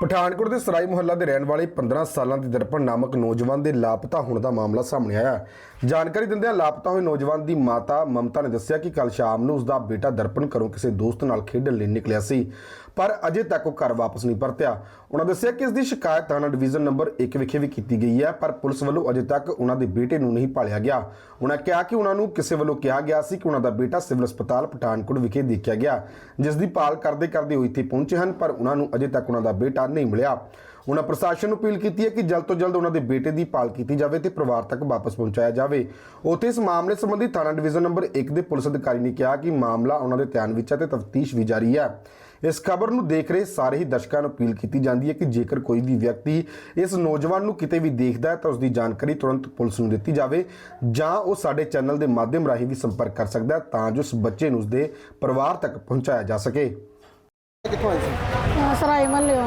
ਪਠਾਨਕੋਟ ਦੇ ਸਰਾਈ ਮੁਹੱਲਾ ਦੇ ਰਹਿਣ ਵਾਲੇ 15 ਸਾਲਾਂ ਦੇ ਦਰਪਣ ਨਾਮਕ ਨੌਜਵਾਨ ਦੇ ਲਾਪਤਾ ਹੋਣ ਦਾ ਮਾਮਲਾ ਸਾਹਮਣੇ ਆਇਆ। ਜਾਣਕਾਰੀ ਦਿੰਦਿਆਂ ਲਾਪਤਾ ਹੋਏ ਨੌਜਵਾਨ ਦੀ ਮਾਤਾ ਮਮਤਾ ਨੇ ਦੱਸਿਆ ਕਿ ਕੱਲ ਸ਼ਾਮ ਨੂੰ ਉਸ ਦਾ ਬੇਟਾ ਦਰਪਣ ਘਰੋਂ ਕਿਸੇ ਦੋਸਤ ਨਾਲ ਖੇਡਣ ਲਈ ਨਿਕਲਿਆ ਸੀ, ਪਰ ਅਜੇ ਤੱਕ ਉਹ ਘਰ ਵਾਪਸ ਨਹੀਂ ਪਰਤਿਆ। ਉਹਨਾਂ ਦੱਸਿਆ ਕਿ ਇਸ ਦੀ ਸ਼ਿਕਾਇਤ ਥਾਣਾ ਡਿਵੀਜ਼ਨ ਨੰਬਰ 1 ਵਿਖੇ ਵੀ ਕੀਤੀ ਗਈ ਹੈ, ਪਰ ਪੁਲਿਸ ਵੱਲੋਂ ਅਜੇ ਤੱਕ ਉਹਨਾਂ ਦੇ ਬੇਟੇ ਨੂੰ ਨਹੀਂ ਪਾਲਿਆ ਗਿਆ। ਉਹਨਾਂ ਕਿਹਾ ਕਿ ਉਹਨਾਂ ਨੂੰ ਕਿਸੇ ਵੱਲੋਂ ਕਿਹਾ ਗਿਆ ਸੀ ਕਿ ਉਹਨਾਂ ਦਾ ਬੇਟਾ ਸਿਵਲ ਹਸਪਤਾਲ ਪਠਾਨਕੋਟ ਵਿਖੇ ਦੇਖਿਆ ਗਿਆ ਜਿਸ ਦੀ ਭਾਲ ਕਰਦੇ ਕਰਦੇ ਉਹ ਇੱਥੇ ਪਹੁੰਚੇ ਹਨ, ਪਰ ਉਹਨਾਂ ਨੂੰ ਅਜੇ ਤੱਕ ਉਹਨਾਂ ਦਾ ਬੇਟਾ ਨਹੀਂ ਮਿਲਿਆ। ਉਹਨਾਂ ਪ੍ਰਸ਼ਾਸਨ ਨੂੰ ਅਪੀਲ ਕੀਤੀ ਹੈ ਕਿ ਜਲਦ ਤੋਂ ਜਲਦ ਉਹਨਾਂ ਦੇ ਬੇਟੇ ਦੀ ਭਾਲ ਕੀਤੀ ਜਾਵੇ ਤੇ ਪਰਿਵਾਰ ਤੱਕ ਵਾਪਸ ਪਹੁੰਚਾਇਆ ਜਾਵੇ। ਉੱਥੇ ਇਸ ਮਾਮਲੇ ਸੰਬੰਧੀ ਥਾਣਾ ਡਿਵੀਜ਼ਨ ਨੰਬਰ 1 ਦੇ ਪੁਲਿਸ ਅਧਿਕਾਰੀ ਨੇ ਕਿਹਾ ਕਿ ਮਾਮਲਾ ਉਹਨਾਂ ਦੇ ਧਿਆਨ ਵਿੱਚ ਹੈ ਤੇ ਤਫਤੀਸ਼ ਵੀ ਜਾਰੀ ਹੈ। ਇਸ ਖਬਰ ਨੂੰ ਦੇਖ ਰਹੇ ਸਾਰੇ ਹੀ ਦਰਸ਼ਕਾਂ ਨੂੰ ਅਪੀਲ ਕੀਤੀ ਜਾਂਦੀ ਹੈ ਕਿ ਜੇਕਰ ਕੋਈ ਵੀ ਵਿਅਕਤੀ ਇਸ ਨੌਜਵਾਨ ਨੂੰ ਕਿਤੇ ਵੀ ਦੇਖਦਾ ਹੈ ਤਾਂ ਉਸ ਦੀ ਜਾਣਕਾਰੀ ਤੁਰੰਤ ਪੁਲਿਸ ਨੂੰ ਦਿੱਤੀ ਜਾਵੇ ਜਾਂ ਉਹ ਸਾਡੇ ਚੈਨਲ ਦੇ ਮਾਧਿਅਮ ਰਾਹੀਂ ਵੀ ਸੰਪਰਕ ਕਰ ਸਕਦਾ ਹੈ ਤਾਂ ਜੋ ਉਸ ਬੱਚੇ ਨੂੰ ਉਸਦੇ ਪਰਿਵਾਰ ਤੱਕ ਪਹੁੰਚਾਇਆ ਜਾ ਸਕੇ। ਕਿੱਥੋਂ ਆਈ ਸੀ? ਹਾਂ, ਸਰਾਏ ਮਹੱਲਿਓਂ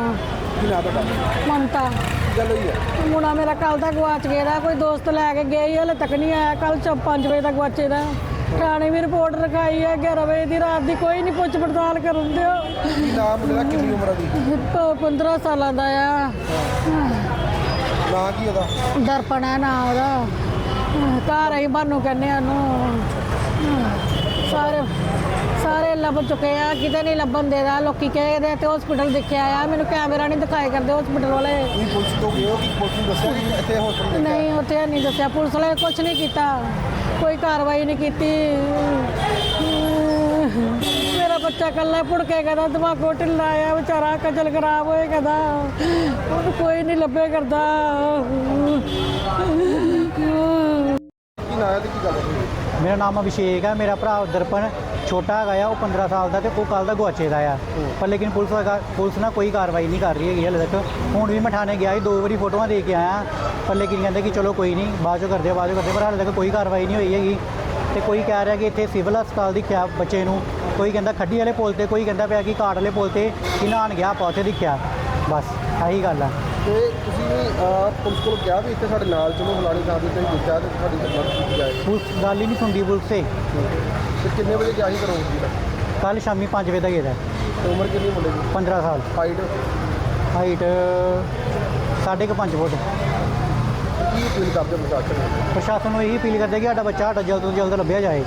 ਕੀ ਨਾਂ ਤੁਹਾਡਾ? ਮਮਤਾ। ਕੀ ਗੱਲ ਹੋਈ ਹੈ ਮੁੰਡਾ ਮੇਰਾ ਕੱਲ ਤੱਕ ਗਵਾਚ ਗਿਆ ਦਾ ਕੋਈ ਦੋਸਤ ਲੈ ਕੇ ਗਿਆ ਹੀ ਹਲੇ ਤੱਕ ਨਹੀਂ ਆਇਆ। ਕੱਲ 5 ਵਜੇ ਤੱਕ ਗਵਾਚੇ ਦਾ। ਥਾਣੇ ਵੀ ਰਿਪੋਰਟ ਰਖਾਈ ਹੈ 11 ਵਜੇ ਦੀ ਰਾਤ ਦੀ ਕੋਈ ਨਹੀਂ ਪੁੱਛ ਪੜਤਾਲ ਕਰਨ ਦਿਓ। ਕੀ ਨਾਮ ਮੁੰਡੇ ਦਾ? ਕਿੰਨੀ ਉਮਰ ਆ ਦੀ 15 ਸਾਲਾਂ ਦਾ ਆ। ਨਾਂ ਕੀ ਉਹਦਾ? ਦਰਪਣ ਹੈ ਨਾ ਉਹਦਾ। ਘਰ ਅਸੀਂ ਬਾਨੂੰ ਕਹਿੰਦੇ ਆ ਉਹਨੂੰ। ਸਾਰੇ ਸਾਰੇ ਲੱਭ ਚੁੱਕੇ ਆ ਕਿਤੇ ਨਹੀਂ ਲੱਭਣ ਦੇਦਾ ਲੋਕੀ ਕਹਿੰਦੇ ਤੇ ਹਸਪੀਟਲ ਦੇਖਿਆ ਆ ਮੈਨੂੰ ਕੈਮਰਾ ਨਹੀਂ ਦਿਖਾਏ ਕਰਦੇ ਹਸਪੀਟਲ ਵਾਲੇ। ਤੁਸੀਂ ਪੁਲਿਸ ਤੋਂ ਗਏ ਹੋ ਕਿ ਪੁਲਿਸ ਨੂੰ ਦੱਸਿਆ ਕਿ ਇੱਥੇ ਹਸਪਤਾਲ ਨਹੀਂ ਉੱਥੇ ਨਹੀਂ ਦੱਸਿਆ। ਪੁਲਿਸ ਵਾਲੇ ਕੁਝ ਨਹੀਂ ਕੀਤਾ। ਕੋਈ ਕਾਰਵਾਈ ਨਹੀਂ ਕੀਤੀ। ਮੇਰਾ ਬੱਚਾ ਕੱਲਾ ਪੁੜ ਕੇ ਕਹਦਾ ਦਿਮਾਗੋ ਢਿੱਲਾ ਆ ਵਿਚਾਰਾ ਕਜਲ ਖਰਾਬ ਹੋਏ ਕਹਦਾ। ਉਹਨੂੰ ਕੋਈ ਨਹੀਂ ਲੱਭੇ ਕਰਦਾ। ਕੀ ਨਾਂ ਹੈ ਤੇ ਕੀ ਗੱਲ ਹੋਈ ਮੇਰਾ ਨਾਮ ਅਭਿਸ਼ੇਕ ਹੈ ਮੇਰਾ ਭਰਾ ਦਰਪਣ ਛੋਟਾ ਹੈਗਾ ਆ ਉਹ 15 ਸਾਲ ਦਾ ਤੇ ਉਹ ਕੱਲ ਦਾ ਗੁਆਚੇ ਦਾ ਆ। ਪਰ ਲੇਕਿਨ ਪੁਲਿਸ ਲਗਾ- ਪੁਲਿਸ ਨਾਲ ਕੋਈ ਕਾਰਵਾਈ ਨਹੀਂ ਕਰ ਰਹੀ ਹੈਗੀ ਹਲੇ ਤੱਕ। ਹੁਣ ਵੀ ਮੈਂ ਥਾਣੇ ਗਿਆ ਸੀ ਦੋ ਵਾਰੀ ਫੋਟੋਆਂ ਦੇ ਕੇ ਆਇਆ। ਪਰ ਲੇਕਿਨ ਕਹਿੰਦੇ ਕਿ ਚਲੋ ਕੋਈ ਨਹੀਂ ਬਾਅਦ ਚੋਂ ਕਰਦੇ ਆ, ਬਾਅਦ ਚੋਂ ਕਰਦੇ ਪਰ ਹਲੇ ਤੱਕ ਕੋਈ ਕਾਰਵਾਈ ਨਹੀਂ ਹੋਈ ਹੈਗੀ। ਤੇ ਕੋਈ ਕਹਿ ਰਿਹਾ ਕਿ ਇੱਥੇ ਸਿਵਲ ਹਸਪਤਾਲ ਦਿਖਿਆ ਬੱਚੇ ਨੂੰ। ਕੋਈ ਕਹਿੰਦਾ ਖੱਡੀ ਵਾਲੇ ਪੁਲ ਤੇ ਕੋਈ ਕਹਿੰਦਾ ਪਿਆ ਕਿ ਕਾਟ ਵਾਲੇ ਪੁਲ ਤੇ ਕਿ ਨਹਾਉਣ ਗਿਆ ਆਪਾਂ ਉੱਥੇ ਦਿਖਿਆ। ਬਸ ਇਹੀ ਗੱਲ ਆ। ਤੇ ਤੁਸੀਂ ਅਹ, ਪੁਲਿਸ ਕੋਲ ਕਿਹਾ ਵੀ ਇੱਥੇ ਸਾਡੇ ਨਾਲ ਚਲੋ ਫਲਾਣੀ ਥਾਂ ਤੇ ਤੁਸੀਂ ਦੇਖਿਆ ਤੇ ਤੁਹਾਡੀ ਮਦਦ ਕੀਤੀ ਜਾਏ। ਪੁਲਿਸ ਗੱਲ ਹੀ ਨਹੀਂ ਸੁਣਦੀ ਪੁਲਿਸ ਤੇ। ਤੇ ਕਿੰਨੇ ਵਜੇ ਗਿਆ ਸੀ ਜੀ ਕੱਲ ਸ਼ਾਮੀ 5 ਵਜੇ ਤੱਕ ਇਹਦਾ। ਤੇ ਉਮਰ ਕਿੰਨੀ ਮੁੰਡੇ ਦੀ? 15 ਸਾਲ। ਹਾਈਟ ਹਾਈਟ ਸਾਢੇ ਕੁ ਪੰਜ ਫੁੱਟ। ਕੀ ਅਪੀਲ ਕਰਦੇ ਪ੍ਰਸ਼ਾਸਨ ਨੂੰ? ਪ੍ਰਸ਼ਾਸਨ ਨੂੰ ਇਹੀ ਅਪੀਲ ਕਰਦੇ ਕਿ ਸਾਡਾ ਬੱਚਾ ਸਾਡਾ ਜਲਦ ਤੋਂ ਜਲਦ ਲੱਭਿਆ ਜਾਏ।